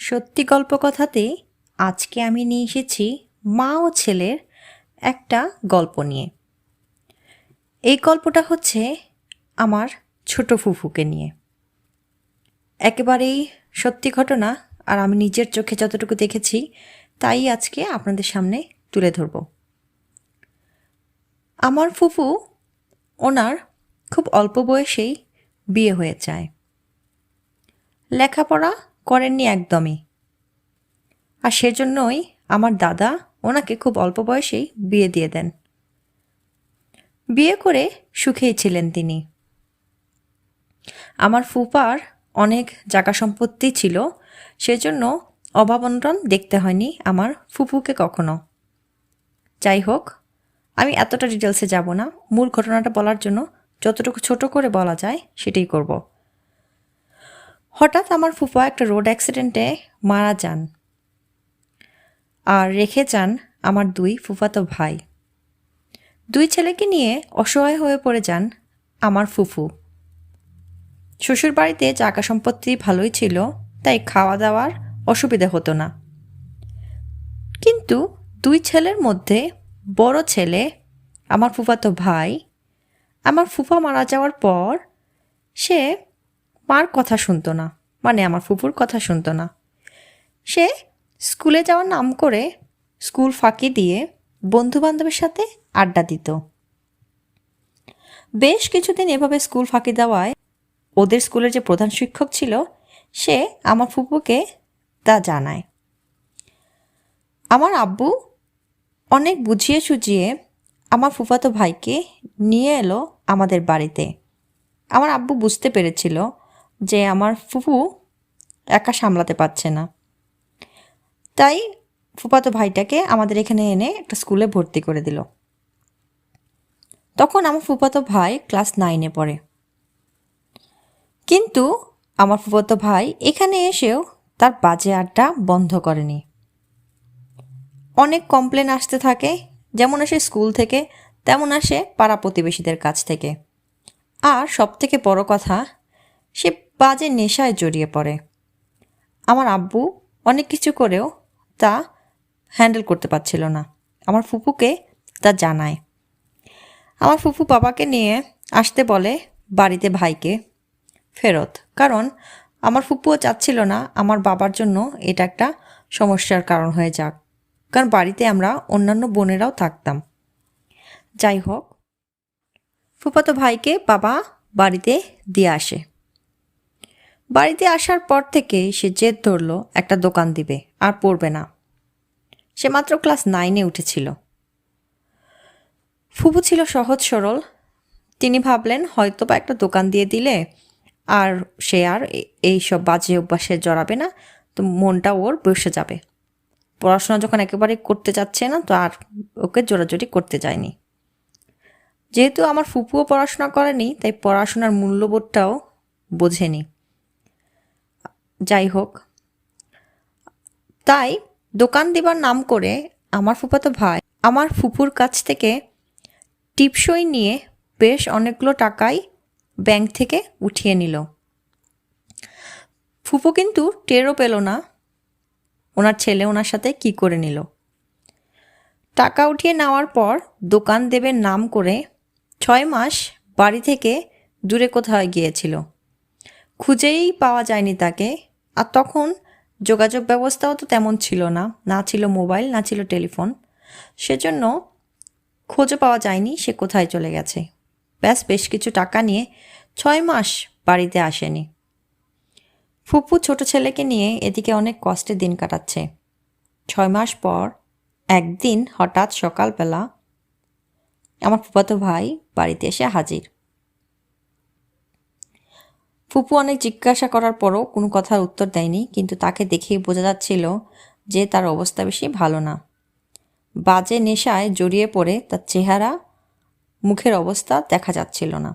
সত্যি গল্প কথাতে আজকে আমি নিয়ে এসেছি মা ও ছেলের একটা গল্প নিয়ে। এই গল্পটা হচ্ছে আমার ছোট ফুফুকে নিয়ে। একেবারেই সত্যি ঘটনা, আর আমি নিজের চোখে যতটুকু দেখেছি, তাই আজকে আপনাদের সামনে তুলে ধরব। আমার ফুফু ওনার খুব অল্প বয়সেই বিয়ে হয়ে যায়। লেখাপড়া করেননি একদমই। আর সেজন্যই আমার দাদা ওনাকে খুব অল্প বয়সেই বিয়ে দিয়ে দেন। বিয়ে করে সুখেই ছিলেন তিনি। আমার ফুপার অনেক জায়গা সম্পত্তি ছিল, সেজন্য অভাব অনটন দেখতে হয়নি আমার ফুপুকে কখনো। যাই হোক, আমি এতটা ডিটেলসে যাব না। মূল ঘটনাটা বলার জন্য যতটুকু ছোট করে বলা যায় সেটাই করব। হঠাৎ আমার ফুফা একটা রোড অ্যাক্সিডেন্টে মারা যান। আর রেখে যান আমার দুই ফুফাতো ভাই। দুই ছেলেকে নিয়ে অসহায় হয়ে পড়ে যান আমার ফুফু। শ্বশুর বাড়িতে জায়গা সম্পত্তি ভালোই ছিল, তাই খাওয়া দাওয়ার অসুবিধা হতো না। কিন্তু দুই ছেলের মধ্যে বড় ছেলে, আমার ফুফাতো ভাই, আমার ফুফা মারা যাওয়ার পর সে মার কথা শুনতো না। মানে আমার ফুফুর কথা শুনতো না। সে স্কুলে যাওয়ার নাম করে স্কুল ফাঁকি দিয়ে বন্ধু বান্ধবের সাথে আড্ডা দিত। বেশ কিছুদিন এভাবে স্কুল ফাঁকি দেওয়ায় ওদের স্কুলের যে প্রধান শিক্ষক ছিল, সে আমার ফুপুকে তা জানায়। আমার আব্বু অনেক বুঝিয়ে সুঝিয়ে আমার ফুফাতো ভাইকে নিয়ে এলো আমাদের বাড়িতে। আমার আব্বু বুঝতে পেরেছিল যে আমার ফুফু একা সামলাতে পারছে না। তাই ফুফাতো ভাইটাকে আমাদের এখানে এনে একটা স্কুলে ভর্তি করে দিল। তখন আমার ফুফাতো ভাই ক্লাস নাইনে পড়ে। কিন্তু আমার ফুফাতো ভাই এখানে এসেও তার বাজে আড্ডা বন্ধ করেনি। অনেক কমপ্লেন আসতে থাকে, যেমন আসে স্কুল থেকে, তেমন আসে পাড়া প্রতিবেশীদের কাছ থেকে। আর সব থেকে বড় কথা, সে বাজে নেশায় জড়িয়ে পড়ে। আমার আব্বু অনেক কিছু করেও তা হ্যান্ডেল করতে পারছিল না। আমার ফুপুকে তা জানায়। আমার ফুফু বাবাকে নিয়ে আসতে বলে বাড়িতে ভাইকে ফেরত। কারণ আমার ফুপুও চাচ্ছিল না আমার বাবার জন্য এটা একটা সমস্যার কারণ হয়ে যাক। কারণ বাড়িতে আমরা অন্যান্য বোনেরাও থাকতাম। যাই হোক, ফুফাতো ভাইকে বাবা বাড়িতে দিয়ে আসে। বাড়িতে আসার পর থেকে সে জেদ ধরলো, একটা দোকান দিবে, আর পড়বে না। সে মাত্র ক্লাস নাইনে উঠেছিল। ফুপু ছিল সহজ সরল। তিনি ভাবলেন হয়তো বা একটা দোকান দিয়ে দিলে আর সে আর এই সব বাজে অভ্যাসে জড়াবে না, তো মনটা ওর বসে যাবে। পড়াশোনা যখন একেবারে করতে যাচ্ছে না, তো আর ওকে জোরাজোরি করতে যায়নি। যেহেতু আমার ফুপুও পড়াশোনা করেনি, তাই পড়াশোনার মূল্যবোধটাও বোঝেনি। যাই হোক। তাই দোকান দিবার নাম করে আমার ফুপাতো ভাই আমার ফুপুর কাছ থেকে টিপসই নিয়ে বেশ অনেকগুলো টাকাই ব্যাংক থেকে উঠিয়ে নিল। ফুপু কিন্তু টেরও পেল না, ওনার ছেলে ওনার সাথে কি করে নিল। টাকা উঠিয়ে নেওয়ার পর দোকান দেবের নাম করে ছয় মাস বাড়ি থেকে দূরে কোথাও গিয়েছিল। খুঁজেই পাওয়া যায়নি তাকে আর তখন যোগাযোগ ব্যবস্থাও তো তেমন ছিল না। না ছিল মোবাইল, না ছিল টেলিফোন। সেজন্য খোঁজও পাওয়া যায়নি সে কোথায় চলে গেছে। ব্যাস বেশ কিছু টাকা নিয়ে ছয় মাস বাড়িতে আসেনি। ফুপু ছোট ছেলেকে নিয়ে এদিকে অনেক কষ্টে দিন কাটাচ্ছে। ছয় মাস পর একদিন হঠাৎ সকালবেলা আমার ফুপাতো ভাই বাড়িতে এসে হাজির। ফুপু অনেক জিজ্ঞাসা করার পরও কোনো কথার উত্তর দেয়নি, কিন্তু তাকে দেখেই বোঝা যাচ্ছিল যে তার অবস্থা বেশি ভালো না। বাজে নেশায় জড়িয়ে পড়ে তার চেহারা, মুখের অবস্থা দেখা যাচ্ছিল না।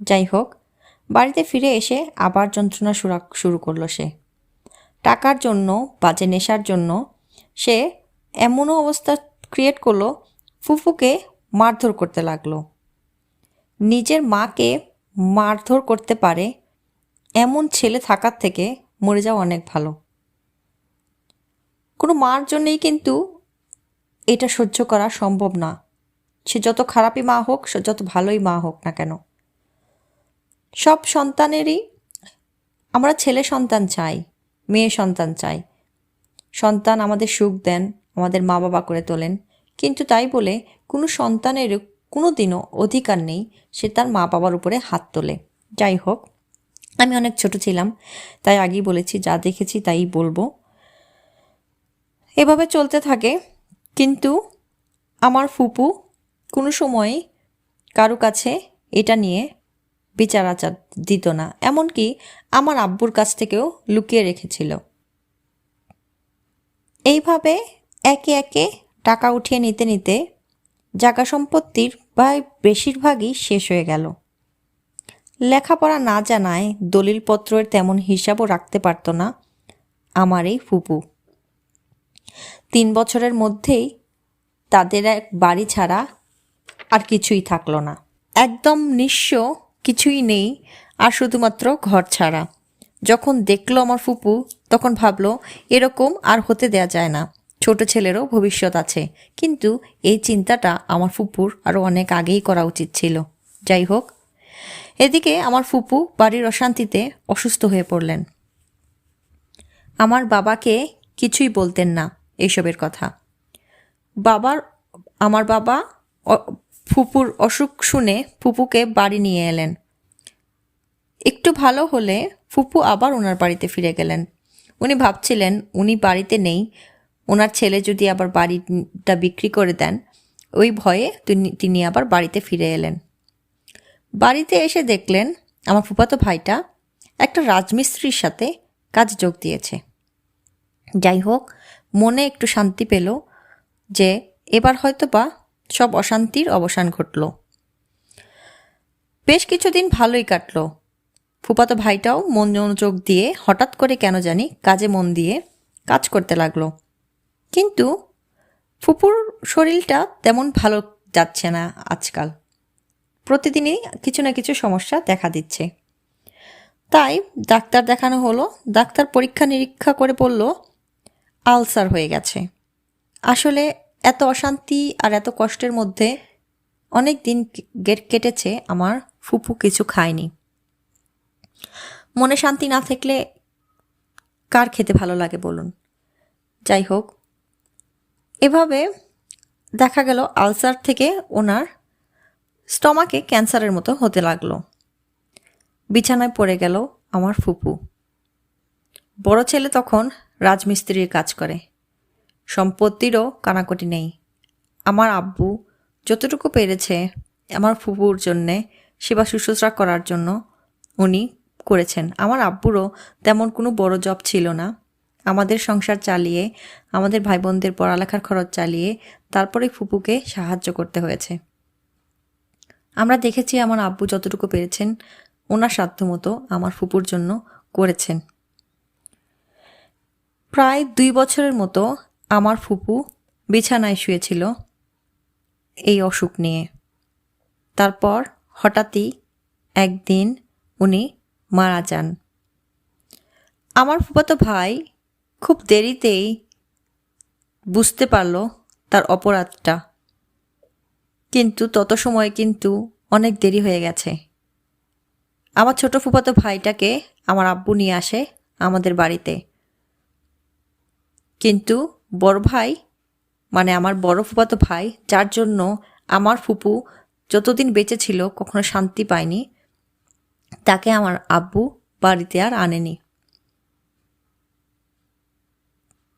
যাই হোক, বাড়িতে ফিরে এসে আবার যন্ত্রণা শুরু করল সে। টাকার জন্য, বাজে নেশার জন্য সে এমনও অবস্থা ক্রিয়েট করল, ফুফুকে মারধর করতে লাগল। নিজের মাকে মারধর করতে পারে এমন ছেলে থাকার থেকে মরে যাওয়া অনেক ভালো। কোনো মার জন্যেই কিন্তু এটা সহ্য করা সম্ভব না। সে যত খারাপই মা হোক, সে যত ভালোই মা হোক না কেন। সব সন্তানেরই আমরা ছেলে সন্তান চাই, মেয়ে সন্তান চাই। সন্তান আমাদের সুখ দেন, আমাদের মা বাবা করে তোলেন। কিন্তু তাই বলে কোনো সন্তানের কোনো দিনও অধিকার নেই, সে তার মা বাবার উপরে হাত তোলে। যাই হোক আমি অনেক ছোট ছিলাম, তাই আগেই বলেছি, যা দেখেছি তাই বলব। এভাবে চলতে থাকে, কিন্তু আমার ফুপু কোনো সময় কারও কাছে এটা নিয়ে বিচার আচার দিত না, এমনকি আমার আব্বুর কাছ থেকেও লুকিয়ে রেখেছিল। এইভাবে একে একে টাকা উঠিয়ে নিতে নিতে জায়গা সম্পত্তির প্রায় বেশিরভাগই শেষ হয়ে গেল। লেখাপড়া না জানায় দলিলপত্রের তেমন হিসাবও রাখতে পারত না আমার এই ফুপু। তিন বছরের মধ্যেই তাদের এক বাড়ি ছাড়া আর কিছুই থাকল না। একদম নিঃস্ব কিছুই নেই আর শুধুমাত্র ঘর ছাড়া। যখন দেখল আমার ফুপু, তখন ভাবলো, এরকম আর হতে দেয়া যায় না। ছোট ছেলেরও ভবিষ্যৎ আছে। কিন্তু এই চিন্তাটা আমার ফুপুর আরও অনেক আগেই করা উচিত ছিল। যাই হোক এদিকে আমার ফুপু বাড়ির অশান্তিতে অসুস্থ হয়ে পড়লেন। আমার বাবাকে কিছুই বলতেন না এইসবের কথা। বাবার, আমার বাবা ফুপুর অসুখ শুনে ফুপুকে বাড়ি নিয়ে এলেন। একটু ভালো হলে ফুপু আবার ওনার বাড়িতে ফিরে গেলেন। উনি ভাবছিলেন, উনি বাড়িতে নেই, ওনার ছেলে যদি আবার বাড়িটা বিক্রি করে দেন, ওই ভয়ে তিনি আবার বাড়িতে ফিরে এলেন। বাড়িতে এসে দেখলেন আমার ফুপাতো ভাইটা একটা রাজমিস্ত্রির সাথে কাজ যোগ দিয়েছে। যাই হোক, মনে একটু শান্তি পেল যে এবার হয়তো বা সব অশান্তির অবসান ঘটল। বেশ কিছুদিন ভালোই কাটলো। ফুপাতো ভাইটাও মন মনোযোগ দিয়ে হঠাৎ করে কেন জানি কাজে মন দিয়ে কাজ করতে লাগল। কিন্তু ফুপুর শরীরটা তেমন ভালো যাচ্ছে না আজকাল। প্রতিদিনই কিছু না কিছু সমস্যা দেখা দিচ্ছে। তাই ডাক্তার দেখানো হলো, ডাক্তার পরীক্ষা নিরীক্ষা করে বলল, আলসার হয়ে গেছে। আসলে এত অশান্তি আর এত কষ্টের মধ্যে অনেক দিন গেট কেটেছে, আমার ফুপু কিছু খায়নি। মনে শান্তি না থাকলে কার খেতে ভালো লাগে বলুন? যাই হোক, এভাবে দেখা গেল আলসার থেকে ওনার স্টমাকে ক্যান্সারের মতো হতে লাগল। বিছানায় পড়ে গেল আমার ফুপু। বড় ছেলে তখন রাজমিস্ত্রির কাজ করে। সম্পত্তিরও কানাকটি নেই। আমার আব্বু যতটুকু পেরেছে আমার ফুপুর জন্যে সেবা শুশ্রূষা করার জন্য উনি করেছেন। আমার আব্বুরও তেমন কোনো বড় জব ছিল না। আমাদের সংসার চালিয়ে, আমাদের ভাই বোনদের পড়ালেখার খরচ চালিয়ে তারপরে ফুপুকে সাহায্য করতে হয়েছে। আমরা দেখেছি আমার আব্বু যতটুকু পেরেছেন, ওনার সাধ্যমতো আমার ফুপুর জন্য করেছেন। প্রায় দুই বছরের মতো আমার ফুপু বিছানায় শুয়েছিল এই অসুখ নিয়ে। তারপর হঠাৎই একদিন উনি মারা যান। আমার ফুপাতো ভাই খুব দেরিতেই বুঝতে পারল তার অপরাধটা। কিন্তু তত সময় কিন্তু অনেক দেরি হয়ে গেছে। আমার ছোট ফুফাতো ভাইটাকে আমার আব্বু নিয়ে আসে আমাদের বাড়িতে। কিন্তু বড় ভাই মানে আমার বড় ফুপাতো ভাই, যার জন্য আমার ফুপু যতদিন বেঁচে ছিল কখনো শান্তি পায়নি, তাকে আমার আব্বু বাড়িতে আর আনেনি।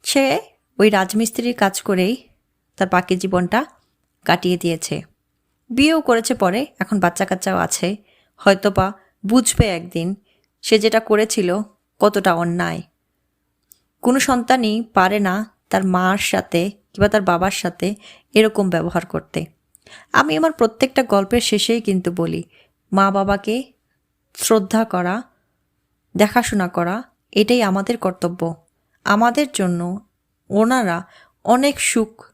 সে ওই রাজমিস্ত্রির কাজ করেই তার বাকি জীবনটা কাটিয়ে দিয়েছে। বিয়েও করেছে পরে, এখন বাচ্চা কাচ্চাও আছে। হয়তোবা বুঝবে একদিন সে যেটা করেছিল কতটা অন্যায়। কোনো সন্তানই পারে না তার মার সাথে কিংবা তার বাবার সাথে এরকম ব্যবহার করতে। আমি আমার প্রত্যেকটা গল্পের শেষেই কিন্তু বলি, মা বাবাকে শ্রদ্ধা করা, দেখাশোনা করা, এটাই আমাদের কর্তব্য। আমাদের জন্য ওনারা অনেক সুখ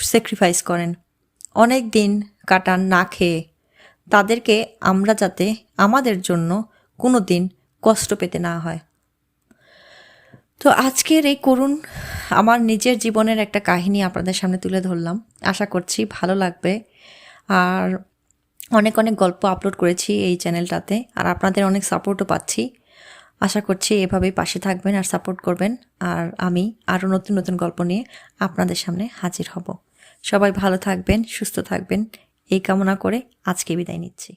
স্যাক্রিফাইস করেন। অনেক দিন কাটান না খেয়ে। তাদেরকে আমরা যাতে আমাদের জন্য কোনো দিন কষ্ট পেতে না হয়। তো আজকের এই করুণ, আমার নিজের জীবনের একটা কাহিনী আপনাদের সামনে তুলে ধরলাম। আশা করছি ভালো লাগবে। আর অনেক অনেক গল্প আপলোড করেছি এই চ্যানেলটাতে, আর আপনাদের অনেক সাপোর্টও পাচ্ছি। আশা করছি এভাবেই পাশে থাকবেন আর সাপোর্ট করবেন। আর আমি আরও নতুন নতুন গল্প নিয়ে আপনাদের সামনে হাজির হব। সবাই ভালো থাকবেন সুস্থ থাকবেন। এই কামনা করে আজকে বিদায় নিচ্ছি।